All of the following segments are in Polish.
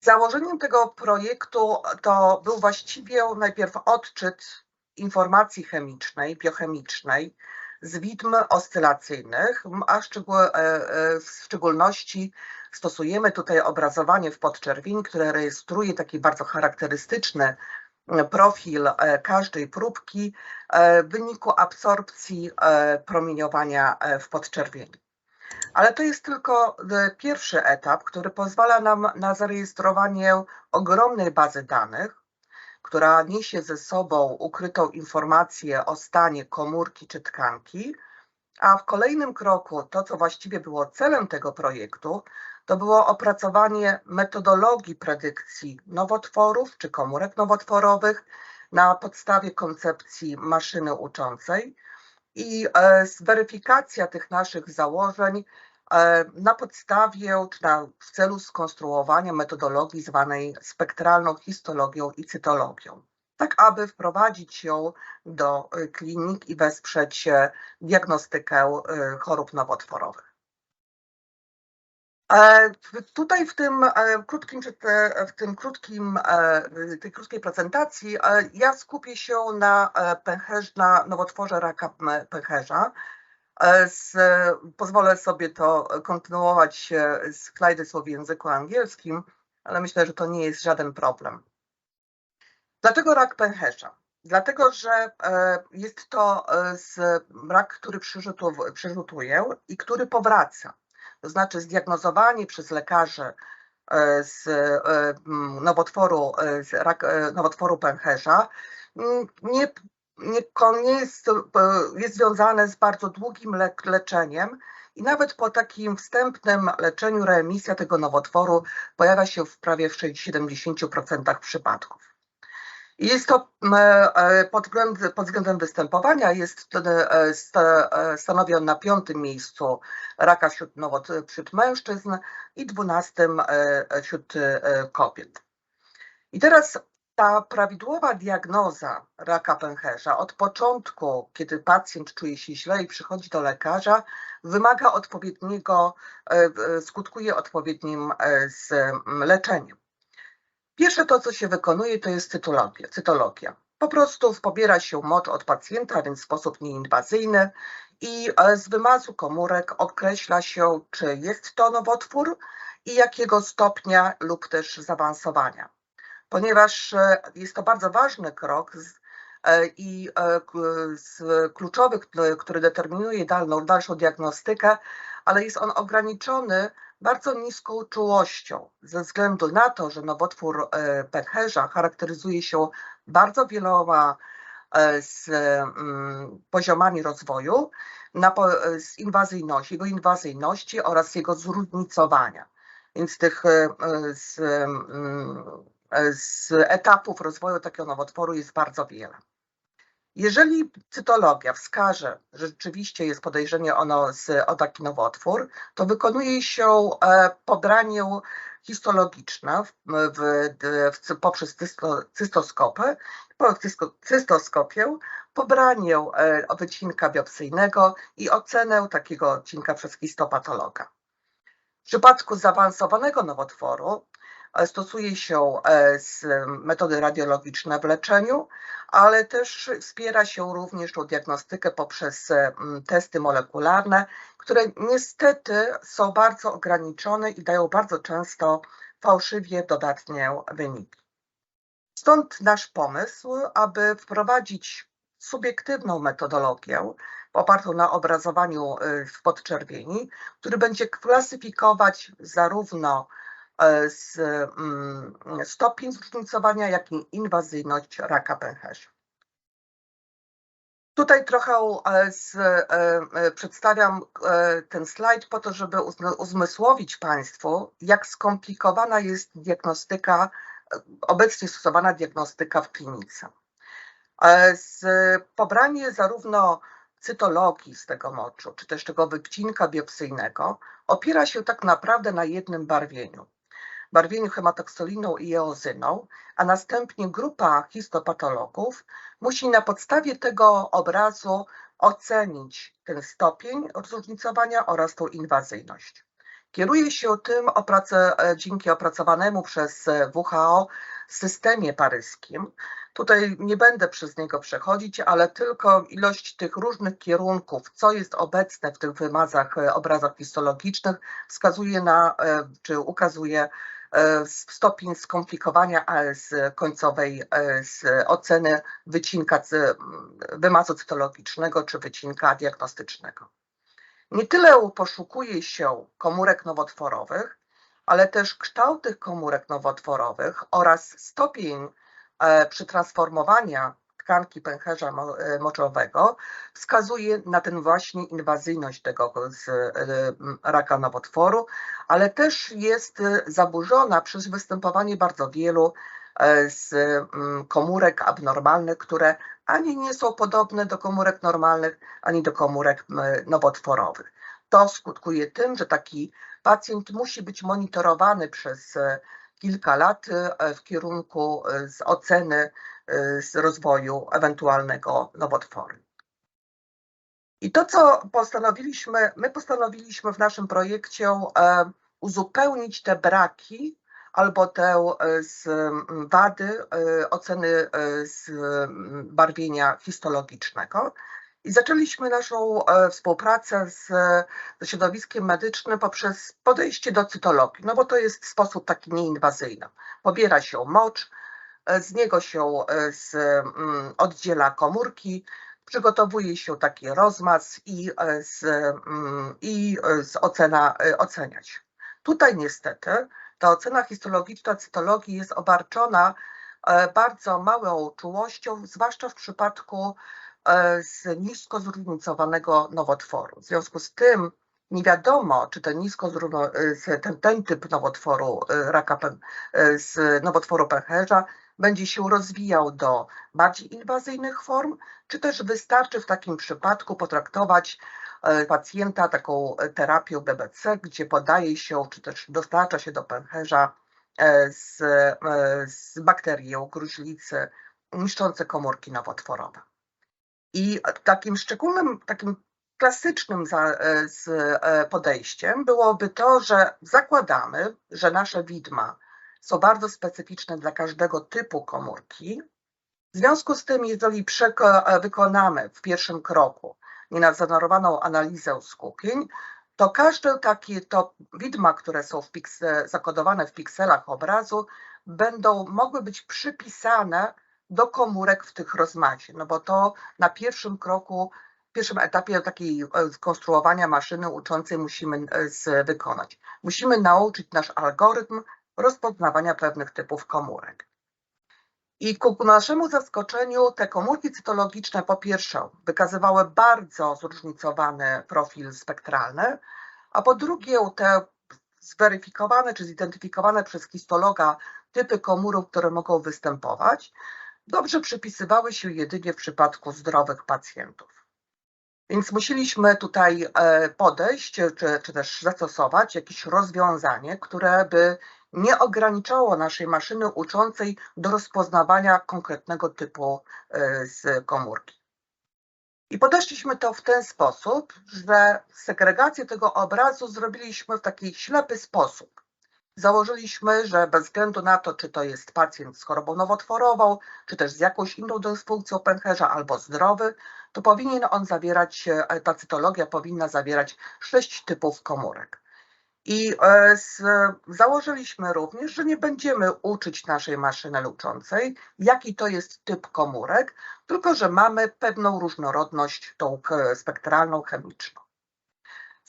Założeniem tego projektu to był właściwie najpierw odczyt informacji chemicznej, biochemicznej z widm oscylacyjnych, a szczegół, e, e, w szczególności stosujemy tutaj obrazowanie w podczerwieni, które rejestruje taki bardzo charakterystyczny profil e, każdej próbki w wyniku absorpcji promieniowania w podczerwieni. Ale to jest tylko pierwszy etap, który pozwala nam na zarejestrowanie ogromnej bazy danych, która niesie ze sobą ukrytą informację o stanie komórki czy tkanki, a w kolejnym kroku to, co właściwie było celem tego projektu, to było opracowanie metodologii predykcji nowotworów czy komórek nowotworowych na podstawie koncepcji maszyny uczącej i e, weryfikacja tych naszych założeń e, na podstawie czy na, w celu skonstruowania metodologii zwanej spektralną histologią i cytologią, tak aby wprowadzić ją do e, klinik i wesprzeć diagnostykę chorób nowotworowych. E, tutaj w tym e, krótkim, e, w tym krótkim, tej krótkiej prezentacji ja skupię się na pęcherz, na nowotworze raka pęcherza. Z, pozwolę sobie to kontynuować, slajdy są w języku angielskim, ale myślę, że to nie jest żaden problem. Dlaczego rak pęcherza? Dlatego, że jest to rak, który przyrzutuje i który powraca to znaczy zdiagnozowanie przez lekarzy e, z e, nowotworu, e, z rak, nowotworu pęcherza nie, nie, nie jest, jest związane z bardzo długim le, leczeniem i nawet po takim wstępnym leczeniu reemisja tego nowotworu pojawia się w prawie w 70% przypadków. Jest to e, pod, względem, pod względem występowania jest e, e, stanowi on na piątym miejscu raka wśród, nowot, wśród mężczyzn i dwunastym wśród kobiet. I teraz ta prawidłowa diagnoza raka pęcherza od początku, kiedy pacjent czuje się źle i przychodzi do lekarza, wymaga odpowiedniego, skutkuje odpowiednim leczeniem. Pierwsze to, co się wykonuje, to jest cytologia. cytologia. Po prostu pobiera się mocz od pacjenta, więc w sposób nieinwazyjny i e, z wymazu komórek określa się, czy jest to nowotwór i jakiego stopnia lub też zaawansowania. Ponieważ e, jest to bardzo ważny krok e, i z kluczowych, który determinuje dalszą diagnostykę, ale jest on ograniczony bardzo niską czułością, ze względu na to, że nowotwór e, pęcherza charakteryzuje się bardzo wieloma e, z mm, poziomami rozwoju, na, z inwazyjności, jego inwazyjności oraz jego zróżnicowania. Więc tych e, z, mm, z etapów rozwoju takiego nowotworu jest bardzo wiele. Jeżeli cytologia wskaże, że rzeczywiście jest podejrzenie ono z, o taki nowotwór, to wykonuje się e, pobranie histologiczne w, w, w, poprzez cysto, cystoskopę, cystoskopię, pobranie e, wycinka biopsyjnego i ocenę takiego odcinka przez histopatologa. W przypadku zaawansowanego nowotworu stosuje się e, metody radiologiczne w leczeniu, ale też wspiera się również tą diagnostykę poprzez e, testy molekularne, które niestety są bardzo ograniczone i dają bardzo często fałszywie dodatnie wyniki. Stąd nasz pomysł, aby wprowadzić subiektywną metodologię opartą na obrazowaniu e, w podczerwieni, który będzie klasyfikować zarówno E, z mm, stopień zróżnicowania, jak i inwazyjność raka pęcherza. Tutaj trochę e, z, e, przedstawiam ten slajd po to, żeby uzmysłowić Państwu, jak skomplikowana jest diagnostyka, obecnie stosowana diagnostyka w klinice. Z, pobranie zarówno cytologii z tego moczu, czy też tego wycinka biopsyjnego opiera się tak naprawdę na jednym barwieniu barwieniu hematoksoliną i eozyną, a następnie grupa histopatologów musi na podstawie tego obrazu ocenić ten stopień zróżnicowania oraz tą inwazyjność. Kieruje się tym oprace, e, dzięki opracowanemu przez WHO systemie paryskim. Tutaj nie będę przez niego przechodzić, ale tylko ilość tych różnych kierunków, co jest obecne w tych wymazach, e, obrazach histologicznych, wskazuje na, e, czy ukazuje stopień skomplikowania AS końcowej z oceny wycinka wymazu cytologicznego czy wycinka diagnostycznego. Nie tyle poszukuje się komórek nowotworowych, ale też kształt tych komórek nowotworowych oraz stopień e, przetransformowania tkanki pęcherza e, moczowego wskazuje na tę właśnie inwazyjność tego e, raka nowotworu, ale też jest zaburzona przez występowanie bardzo wielu z komórek abnormalnych, które ani nie są podobne do komórek normalnych, ani do komórek nowotworowych. To skutkuje tym, że taki pacjent musi być monitorowany przez e, kilka lat e, w kierunku e, z oceny z rozwoju ewentualnego nowotworu. I to, co postanowiliśmy, my postanowiliśmy w naszym projekcie uzupełnić te braki albo te wady oceny zbarwienia histologicznego i zaczęliśmy naszą e, współpracę z, ze środowiskiem medycznym poprzez podejście do cytologii, no bo to jest sposób taki nieinwazyjny. Pobiera się mocz, e, z niego się e, z, mm, oddziela komórki, przygotowuje się taki rozmaz i, z, mm, i z ocena oceniać. Tutaj niestety ta ocena histologiczna cytologii jest obarczona bardzo małą czułością, zwłaszcza w przypadku E, z nisko zróżnicowanego nowotworu. W związku z tym nie wiadomo, czy ten nisko e, ten, ten typ nowotworu e, raka z nowotworu pęcherza będzie się rozwijał do bardziej inwazyjnych form, czy też wystarczy w takim przypadku potraktować pacjenta taką terapią BBC, gdzie podaje się, czy też dostarcza się do pęcherza z, z bakterią gruźlicy niszczące komórki nowotworowe. I takim szczególnym, takim klasycznym za, e, e, podejściem byłoby to, że zakładamy, że nasze widma są bardzo specyficzne dla każdego typu komórki. W związku z tym, jeżeli e, wykonamy w pierwszym kroku nienadzorowaną analizę skupień, to każde takie to widma, które są w piksel, zakodowane w pikselach obrazu, będą mogły być przypisane do komórek w tych rozmacie, no bo to na pierwszym kroku, pierwszym etapie takiej e, skonstruowania maszyny uczącej musimy e, wykonać. Musimy nauczyć nasz algorytm rozpoznawania pewnych typów komórek. I ku naszemu zaskoczeniu te komórki cytologiczne po pierwsze wykazywały bardzo zróżnicowany profil spektralny, a po drugie te zweryfikowane czy zidentyfikowane przez histologa typy komórek, które mogą występować, dobrze przypisywały się jedynie w przypadku zdrowych pacjentów. Więc musieliśmy tutaj e, podejść, czy, czy też zastosować jakieś rozwiązanie, które by nie ograniczało naszej maszyny uczącej do rozpoznawania konkretnego typu e, z komórki. I podeszliśmy to w ten sposób, że segregację tego obrazu zrobiliśmy w taki ślepy sposób. Założyliśmy, że bez względu na to, czy to jest pacjent z chorobą nowotworową, czy też z jakąś inną dysfunkcją pęcherza albo zdrowy, to powinien on zawierać, e, ta cytologia powinna zawierać sześć typów komórek. I e, z, założyliśmy również, że nie będziemy uczyć naszej maszyny uczącej, jaki to jest typ komórek, tylko że mamy pewną różnorodność tą spektralną, chemiczną.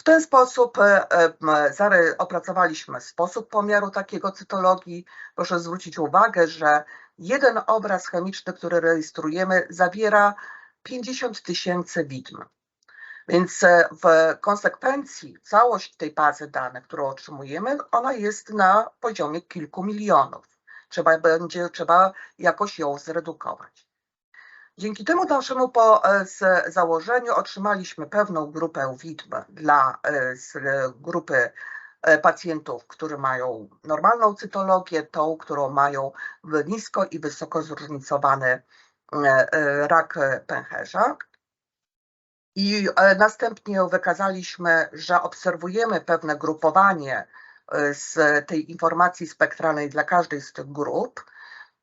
W ten sposób e, e, opracowaliśmy sposób pomiaru takiego cytologii. Proszę zwrócić uwagę, że jeden obraz chemiczny, który rejestrujemy, zawiera 50 tysięcy widm. Więc e, w konsekwencji całość tej bazy danych, którą otrzymujemy, ona jest na poziomie kilku milionów. Trzeba będzie, trzeba jakoś ją zredukować. Dzięki temu naszemu po, e, założeniu otrzymaliśmy pewną grupę widm dla e, grupy e, pacjentów, którzy mają normalną cytologię, tą, którą mają nisko i wysoko zróżnicowany rak pęcherza. I następnie wykazaliśmy, że obserwujemy pewne grupowanie z tej informacji spektralnej dla każdej z tych grup.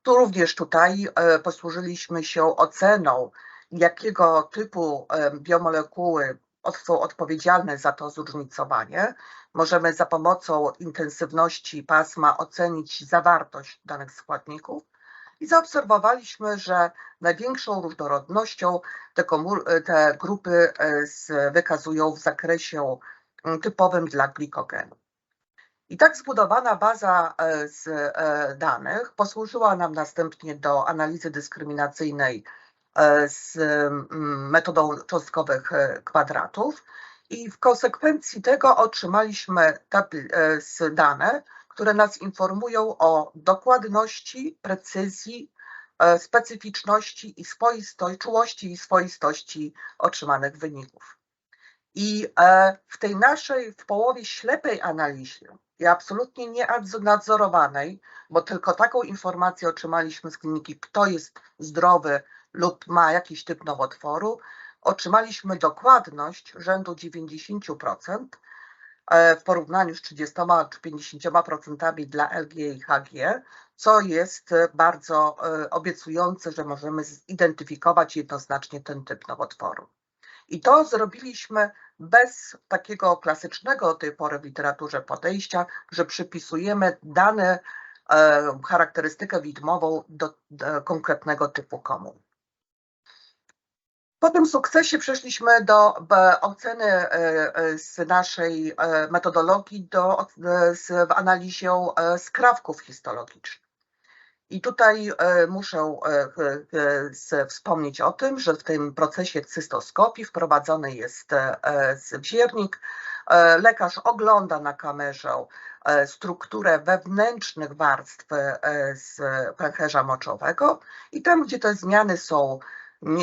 Tu również tutaj posłużyliśmy się oceną, jakiego typu biomolekuły są odpowiedzialne za to zróżnicowanie. Możemy za pomocą intensywności pasma ocenić zawartość danych składników i zaobserwowaliśmy, że największą różnorodnością te, komór, te grupy e, wykazują w zakresie mm, typowym dla glikogenu. I tak zbudowana baza e, z e, danych posłużyła nam następnie do analizy dyskryminacyjnej z mm, metodą cząstkowych kwadratów i w konsekwencji tego otrzymaliśmy dane, które nas informują o dokładności, precyzji, e, specyficzności i czułości i swoistości otrzymanych wyników. I e, w tej naszej w połowie ślepej analizie i absolutnie nienadzorowanej, bo tylko taką informację otrzymaliśmy z kliniki, kto jest zdrowy lub ma jakiś typ nowotworu, otrzymaliśmy dokładność rzędu 90%, E, w porównaniu z 30 czy 50% dla LG i HG, co jest bardzo e, obiecujące, że możemy zidentyfikować jednoznacznie ten typ nowotworu. I to zrobiliśmy bez takiego klasycznego tej pory w literaturze podejścia, że przypisujemy dane, e, charakterystykę widmową do, konkretnego typu komun. Po tym sukcesie przeszliśmy do oceny e, e, z naszej e, metodologii do, z, w analizie skrawków histologicznych. I tutaj muszę wspomnieć o tym, że w tym procesie cystoskopii wprowadzony jest wziernik. Lekarz ogląda na kamerze strukturę wewnętrznych warstw z pęcherza moczowego i tam, gdzie te zmiany są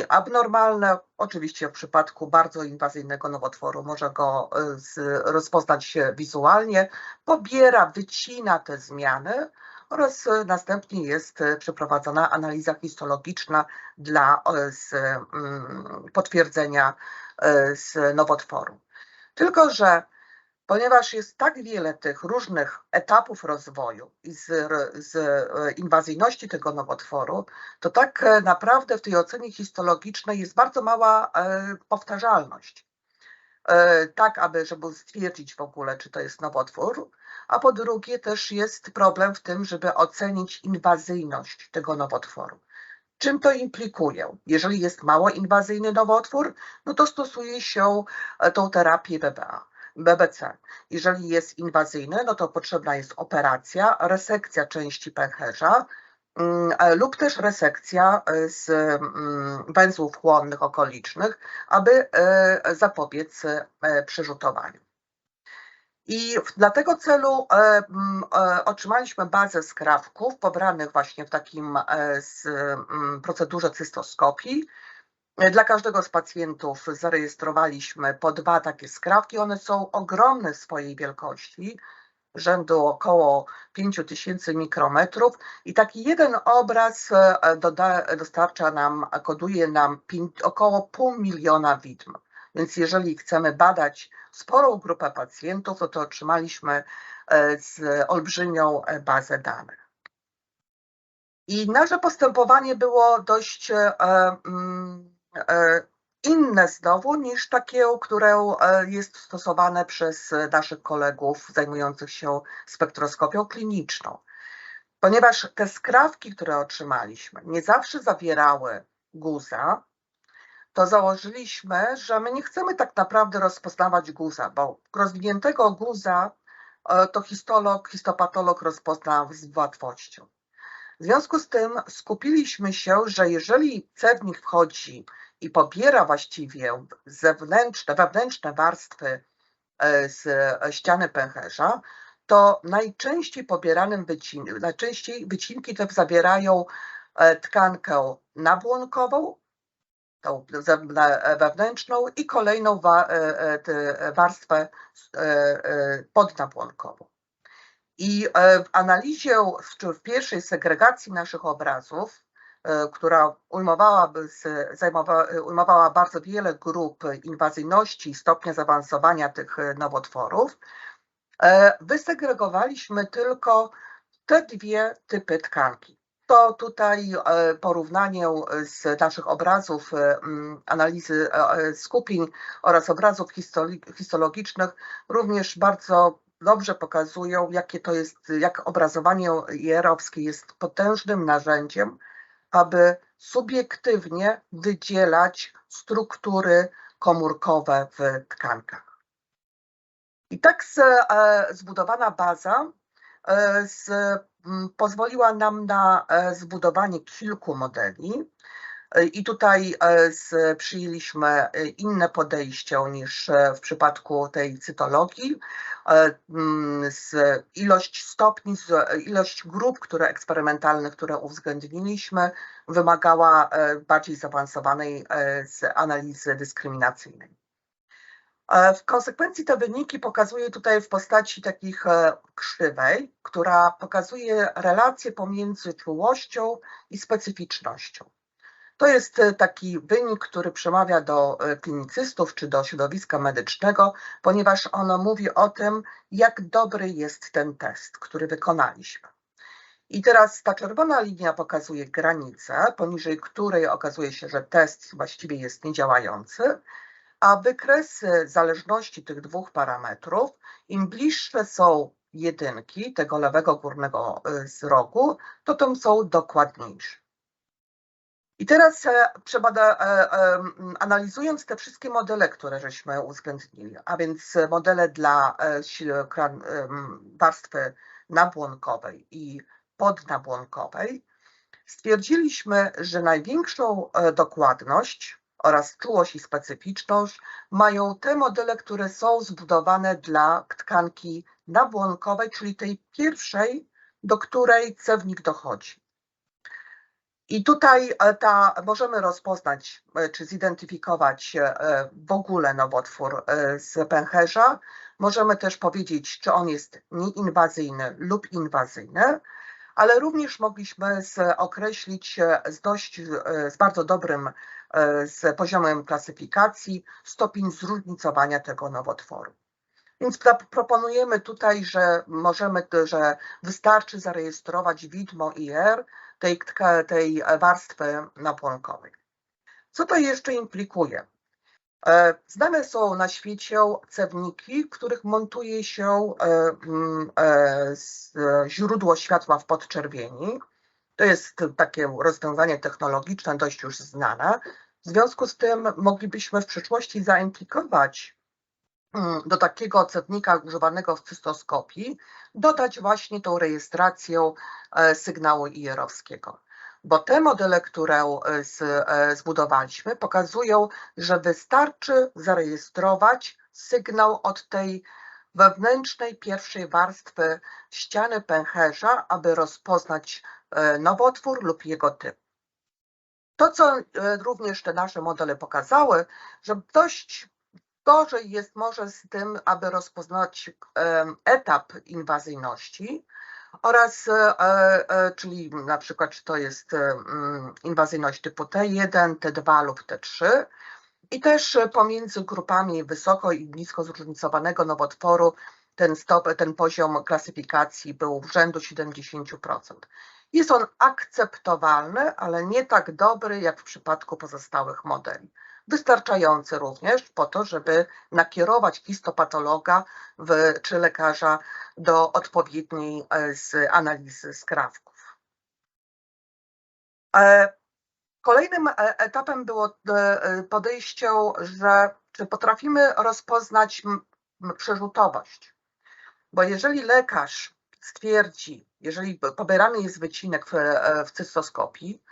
abnormalne. Oczywiście w przypadku bardzo inwazyjnego nowotworu może go e, rozpoznać wizualnie, pobiera, wycina te zmiany oraz e, następnie jest e, przeprowadzona analiza histologiczna dla mm, potwierdzenia z nowotworu. Tylko, że ponieważ jest tak wiele tych różnych etapów rozwoju i z, z, e, inwazyjności tego nowotworu, to tak e, naprawdę w tej ocenie histologicznej jest bardzo mała e, powtarzalność. Tak, aby żeby stwierdzić w ogóle, czy to jest nowotwór, a po drugie też jest problem w tym, żeby ocenić inwazyjność tego nowotworu. Czym to implikuje? Jeżeli jest mało inwazyjny nowotwór, no to stosuje się tą terapię BBA. BBC. Jeżeli jest inwazyjny, no to potrzebna jest operacja, resekcja części pęcherza e, lub też resekcja e, z mm, węzłów chłonnych okolicznych, aby e, zapobiec przerzutowaniu. I dla tego celu mm, otrzymaliśmy bazę skrawków pobranych właśnie w takim procedurze cystoskopii dla każdego z pacjentów zarejestrowaliśmy po dwa takie skrawki. One są ogromne w swojej wielkości, rzędu około 5000 mikrometrów i taki jeden obraz e, dostarcza nam, koduje nam około pół miliona widm. Więc jeżeli chcemy badać sporą grupę pacjentów, to, to otrzymaliśmy e, z olbrzymią bazę danych. I nasze postępowanie było dość mm, E, inne znowu niż takie, które e, jest stosowane przez naszych kolegów zajmujących się spektroskopią kliniczną. Ponieważ te skrawki, które otrzymaliśmy, nie zawsze zawierały guza, to założyliśmy, że my nie chcemy tak naprawdę rozpoznawać guza, bo rozwiniętego guza e, to histolog, histopatolog rozpozna z łatwością. W związku z tym skupiliśmy się, że jeżeli cewnik wchodzi i pobiera właściwie zewnętrzne, wewnętrzne warstwy e, z ściany pęcherza, to najczęściej pobieranym wycinkiem, najczęściej wycinki te zawierają e, tkankę nabłonkową, tą wewnętrzną i kolejną e, warstwę podnabłonkową. I w analizie, w pierwszej segregacji naszych obrazów która ujmowałaby, zajmowała, ujmowała bardzo wiele grup inwazyjności i stopnia zaawansowania tych nowotworów, wysegregowaliśmy tylko te dwie typy tkanki. To tutaj porównanie z naszych obrazów analizy skupień oraz obrazów histologicznych również bardzo dobrze pokazują, jakie to jest, jak obrazowanie jerowskie jest potężnym narzędziem, aby subiektywnie wydzielać struktury komórkowe w tkankach. I tak e, zbudowana baza e, pozwoliła nam na e, zbudowanie kilku modeli, i tutaj e, przyjęliśmy e, inne podejście niż e, w przypadku tej cytologii. Mm, ilość stopni, ilość grup które, eksperymentalnych, które uwzględniliśmy, wymagała bardziej zaawansowanej analizy dyskryminacyjnej. W konsekwencji te wyniki pokazuję tutaj w postaci takich krzywej, która pokazuje relację pomiędzy czułością i specyficznością. To jest e, taki wynik, który przemawia do e, klinicystów czy do środowiska medycznego, ponieważ ono mówi o tym, jak dobry jest ten test, który wykonaliśmy. I teraz ta czerwona linia pokazuje granicę, poniżej której okazuje się, że test właściwie jest niedziałający, a wykresy zależności tych dwóch parametrów, im bliższe są jedynki tego lewego górnego e, z rogu, to tym są dokładniejsze. I teraz e, e, e, analizując te wszystkie modele, które żeśmy uwzględnili, a więc modele dla warstwy nabłonkowej i podnabłonkowej, stwierdziliśmy, że największą dokładność oraz czułość i specyficzność mają te modele, które są zbudowane dla tkanki nabłonkowej, czyli tej pierwszej, do której cewnik dochodzi. I tutaj e, ta, możemy rozpoznać e, czy zidentyfikować e, w ogóle nowotwór z pęcherza. Możemy też powiedzieć, czy on jest nieinwazyjny lub inwazyjny, ale również mogliśmy określić z dość, z bardzo dobrym z poziomem klasyfikacji stopień zróżnicowania tego nowotworu. Więc proponujemy tutaj, że możemy, że wystarczy zarejestrować widmo IR tej, tej warstwy napłonkowej. Co to jeszcze implikuje? E, znane są na świecie cewniki, w których montuje się e, mm, e, źródło światła w podczerwieni. To jest takie rozwiązanie technologiczne, dość już znane. W związku z tym moglibyśmy w przyszłości zaimplikować do takiego cewnika używanego w cystoskopii dodać właśnie tą rejestrację e, sygnału IR-owskiego. Bo te modele, które e, e, zbudowaliśmy, pokazują, że wystarczy zarejestrować sygnał od tej wewnętrznej pierwszej warstwy ściany pęcherza, aby rozpoznać nowotwór lub jego typ. To, co również te nasze modele pokazały, że dość Gorzej jest może z tym, aby rozpoznać etap inwazyjności oraz, e, e, czyli na przykład, czy to jest mm, inwazyjność typu T1, T2 lub T3. I też pomiędzy grupami wysoko i nisko zróżnicowanego nowotworu ten, stop, ten poziom klasyfikacji był w rzędu 70%. Jest on akceptowalny, ale nie tak dobry jak w przypadku pozostałych modeli wystarczający również po to, żeby nakierować histopatologa w, czy lekarza do odpowiedniej e, z analizy skrawków. E, kolejnym e, etapem było podejście, że czy potrafimy rozpoznać przerzutowość. Bo jeżeli lekarz stwierdzi, jeżeli pobierany jest wycinek w, w cystoskopii,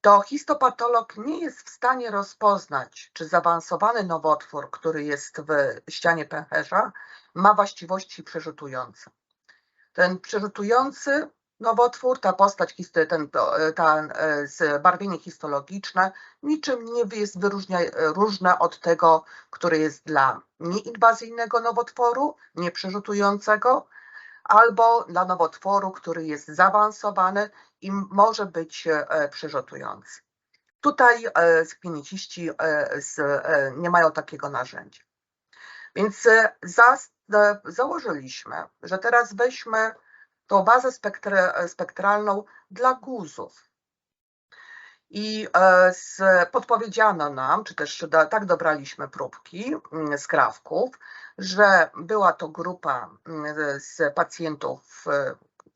to histopatolog nie jest w stanie rozpoznać, czy zaawansowany nowotwór, który jest w ścianie pęcherza, ma właściwości przerzutujące. Ten przerzutujący nowotwór, ta postać, ten, ta e, zbarwienie histologiczne niczym nie jest wyróżnia, różne od tego, który jest dla nieinwazyjnego nowotworu, nieprzerzutującego, albo dla nowotworu, który jest zaawansowany i może być przyrzutujący. Tutaj spiniciści nie mają takiego narzędzia. Więc za, założyliśmy, że teraz weźmy tą bazę spektralną dla guzów. I podpowiedziano nam, czy też tak dobraliśmy próbki z krawków, że była to grupa z pacjentów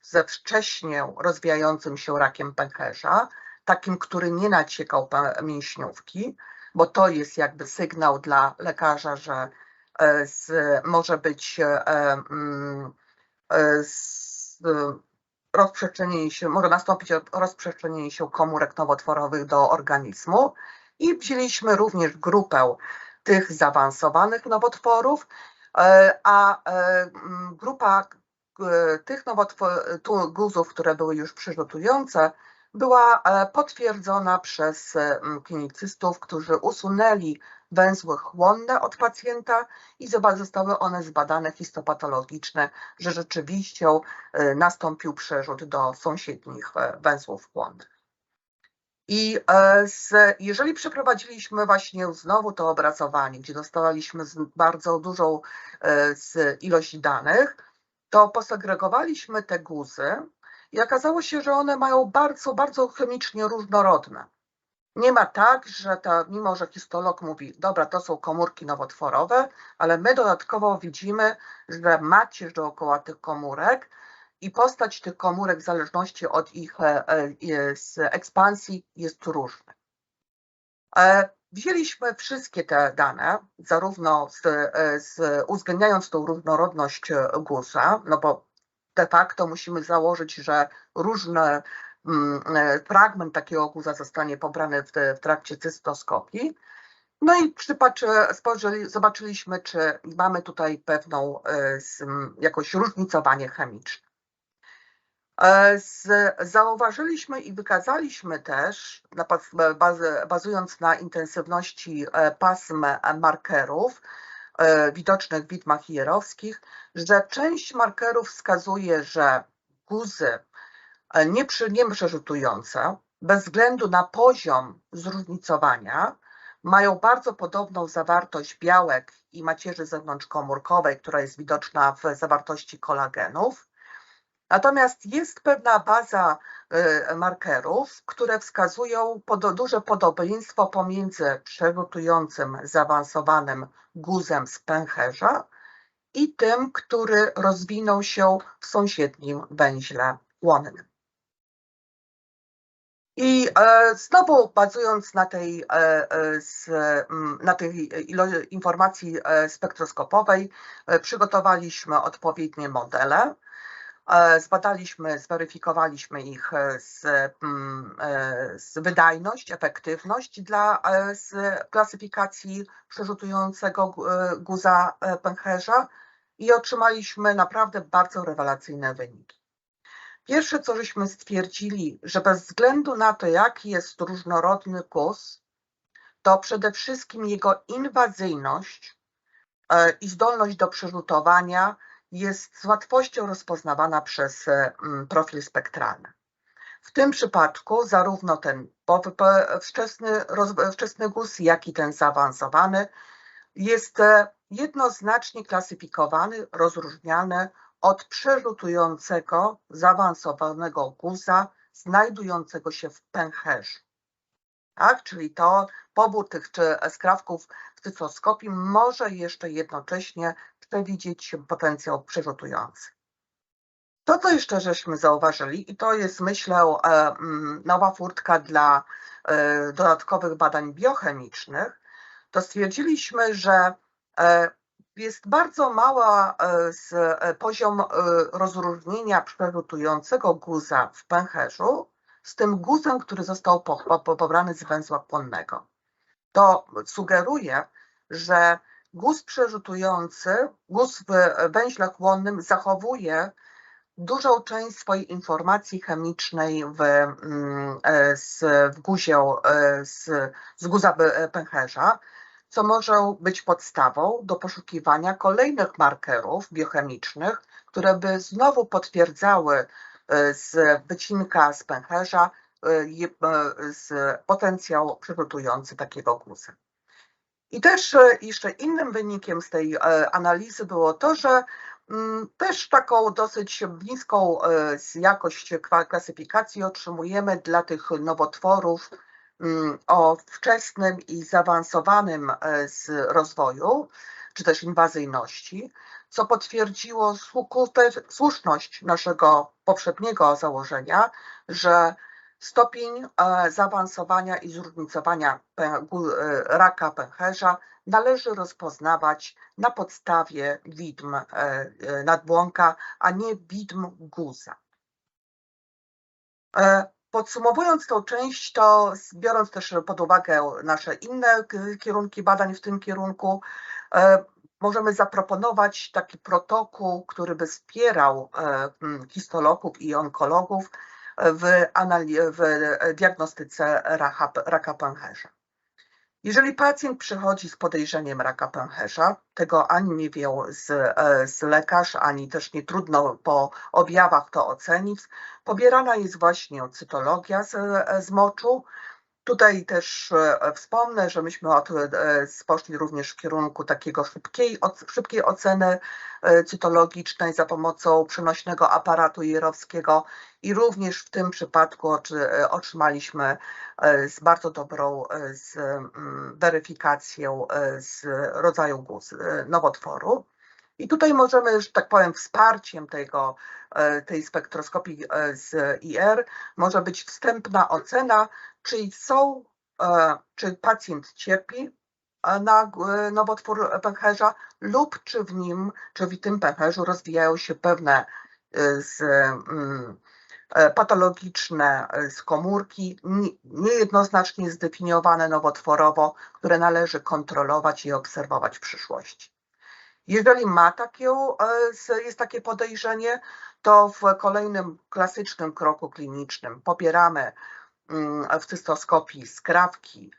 ze wcześnie rozwijającym się rakiem pęcherza, takim, który nie naciekał mięśniówki, bo to jest jakby sygnał dla lekarza, że e, z, może być e, mm, e, rozprzestrzenienie się, może nastąpić rozprzestrzenienie się komórek nowotworowych do organizmu. I wzięliśmy również grupę tych zaawansowanych nowotworów, a grupa tych nowotworów, które były już przyrzutujące, była e, potwierdzona przez e, klinicystów, którzy usunęli węzły chłonne od pacjenta i zostały one zbadane histopatologiczne, że rzeczywiście e, nastąpił przerzut do sąsiednich węzłów chłonnych. I jeżeli przeprowadziliśmy właśnie znowu to obracowanie, gdzie dostaliśmy bardzo dużą ilość danych, to posegregowaliśmy te guzy i okazało się, że one mają bardzo, bardzo chemicznie różnorodne. Nie ma tak, że ta, mimo że histolog mówi, dobra, to są komórki nowotworowe, ale my dodatkowo widzimy, że macierz dookoła tych komórek i postać tych komórek w zależności od ich e, e, ekspansji jest różna. E, wzięliśmy wszystkie te dane, zarówno z, z, uwzględniając tą różnorodność guza, no bo de facto musimy założyć, że różne mm, e, fragment takiego guza zostanie pobrany w, w trakcie cystoskopii. No i spojrzeli, zobaczyliśmy, czy mamy tutaj pewną e, jakoś różnicowanie chemiczne. E, zauważyliśmy i wykazaliśmy też, bazując na intensywności pasm markerów, E, widocznych w widmach hierowskich, że część markerów wskazuje, że guzy e, nieprzerzutujące, bez względu na poziom zróżnicowania, mają bardzo podobną zawartość białek i macierzy zewnątrzkomórkowej, która jest widoczna w zawartości kolagenów. Natomiast jest pewna baza y, markerów, które wskazują duże podobieństwo pomiędzy przerzutującym, zaawansowanym guzem z pęcherza i tym, który rozwinął się w sąsiednim węźle łonnym. I e, znowu bazując na tej, e, e, na tej informacji spektroskopowej, przygotowaliśmy odpowiednie modele zbadaliśmy, zweryfikowaliśmy ich e, z, mm, e, z wydajność, efektywność dla z klasyfikacji przerzutującego guza pęcherza i otrzymaliśmy naprawdę bardzo rewelacyjne wyniki. Pierwsze, co żeśmy stwierdzili, że bez względu na to, jaki jest różnorodny guz, to przede wszystkim jego inwazyjność i zdolność do przerzutowania jest z łatwością rozpoznawana przez e, profil spektralny. W tym przypadku zarówno ten wczesny, wczesny guz, jak i ten zaawansowany jest e, jednoznacznie klasyfikowany, rozróżniany od przerzutującego, zaawansowanego guza znajdującego się w pęcherzu. Tak? Czyli to pobór tych skrawków w cytoskopii może jeszcze jednocześnie przewidzieć potencjał przerzutujący. To, co jeszcze żeśmy zauważyli, i to jest, myślę, e, mm, nowa furtka dla e, dodatkowych badań biochemicznych, to stwierdziliśmy, że e, jest bardzo mała poziom rozróżnienia przerzutującego guza w pęcherzu z tym guzem, który został pobrany z węzła płonnego. To sugeruje, że Guz przerzutujący, guz w węźle chłonnym zachowuje dużą część swojej informacji chemicznej w, mm, e, z, w guzie, e, z, z guza pęcherza, w co może być podstawą do poszukiwania kolejnych markerów biochemicznych, które by znowu potwierdzały e, z wycinka z pęcherza e, e, z potencjał przyrzutujący takiego guza. I też e, jeszcze innym wynikiem z tej e, analizy było to, że mm, też taką dosyć niską e, jakość klasyfikacji otrzymujemy dla tych nowotworów mm, o wczesnym i zaawansowanym rozwoju, czy też inwazyjności, co potwierdziło słuszność naszego poprzedniego założenia, że stopień zaawansowania i zróżnicowania e, raka pęcherza należy rozpoznawać na podstawie widm e, e, nadbłonka, a nie widm guza. Podsumowując tą część, to biorąc też pod uwagę nasze inne kierunki badań w tym kierunku, możemy zaproponować taki protokół, który by wspierał histologów i onkologów w, w diagnostyce raka, raka pęcherza. Jeżeli pacjent przychodzi z podejrzeniem raka pęcherza, tego ani nie wiedział z, e, z lekarz, ani też nie trudno po objawach to ocenić, pobierana jest właśnie cytologia z, e, z moczu. Tutaj też e, wspomnę, że myśmy od, e, poszli również w kierunku takiego szybkiej, szybkiej oceny e, cytologicznej za pomocą przenośnego aparatu jerowskiego i również w tym przypadku e, otrzymaliśmy e, z bardzo dobrą e, z, mm, weryfikacją e, z rodzaju guz, e, nowotworu. I tutaj możemy, że tak powiem, wsparciem tego, e, tej spektroskopii e, z IR może być wstępna ocena, czy są, e, czy pacjent cierpi e, na g- nowotwór pęcherza lub czy w nim, czy w tym pęcherzu rozwijają się pewne e, z, mm, e, patologiczne e, skomórki, nie- niejednoznacznie zdefiniowane nowotworowo, które należy kontrolować i obserwować w przyszłości. Jeżeli ma takie, e, jest takie podejrzenie, to w kolejnym klasycznym kroku klinicznym popieramy w cystoskopii skrawki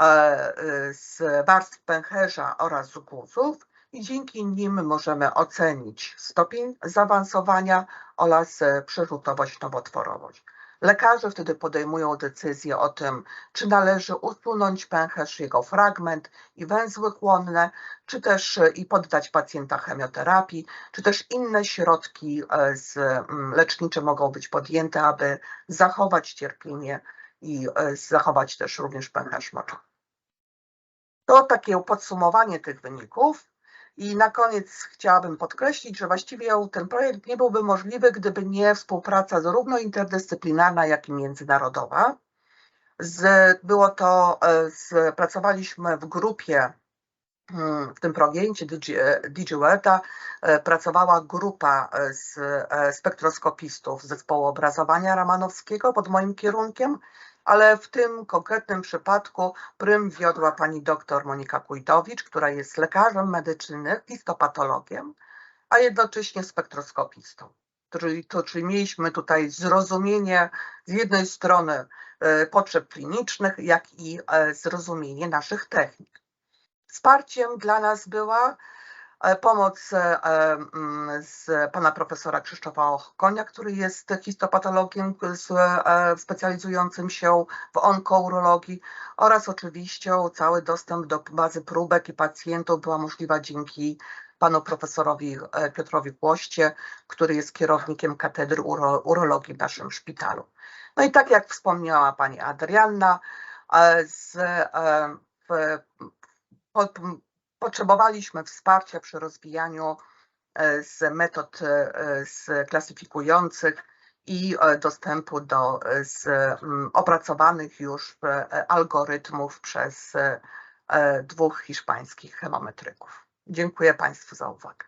e, e, z warstw pęcherza oraz z guzów i dzięki nim możemy ocenić stopień zaawansowania oraz e, przerzutowość, nowotworowość. Lekarze wtedy podejmują decyzję o tym, czy należy usunąć pęcherz, jego fragment i węzły chłonne, czy też e, i poddać pacjenta chemioterapii, czy też inne środki e, mm, lecznicze mogą być podjęte, aby zachować cierpienie i e, zachować też również pęcherz moczowy. To takie podsumowanie tych wyników. I na koniec chciałabym podkreślić, że właściwie ten projekt nie byłby możliwy, gdyby nie współpraca zarówno interdyscyplinarna, jak i międzynarodowa. Z, było to, e, z, pracowaliśmy w grupie, mm, w tym projekcie DigiWelta pracowała grupa e, z e, spektroskopistów zespołu obrazowania Ramanowskiego pod moim kierunkiem, ale w tym konkretnym przypadku prym wiodła pani doktor Monika Kujdowicz, która jest lekarzem medycznym, histopatologiem, a jednocześnie spektroskopistą. Czyli, to, czyli mieliśmy tutaj zrozumienie z jednej strony e, potrzeb klinicznych, jak i e, zrozumienie naszych technik. Wsparciem dla nas była pomoc e, mm, z pana profesora Krzysztofa Konia, który jest histopatologiem e, specjalizującym się w onkourologii oraz oczywiście cały dostęp do bazy próbek i pacjentów była możliwa dzięki panu profesorowi e, Piotrowi Kłoście, który jest kierownikiem katedry uro, urologii w naszym szpitalu. No i tak jak wspomniała pani Adrianna, e, z, e, w, po, potrzebowaliśmy wsparcia przy rozwijaniu e, z metod e, klasyfikujących i e, dostępu do mm, opracowanych już algorytmów przez dwóch hiszpańskich chemometryków. Dziękuję Państwu za uwagę.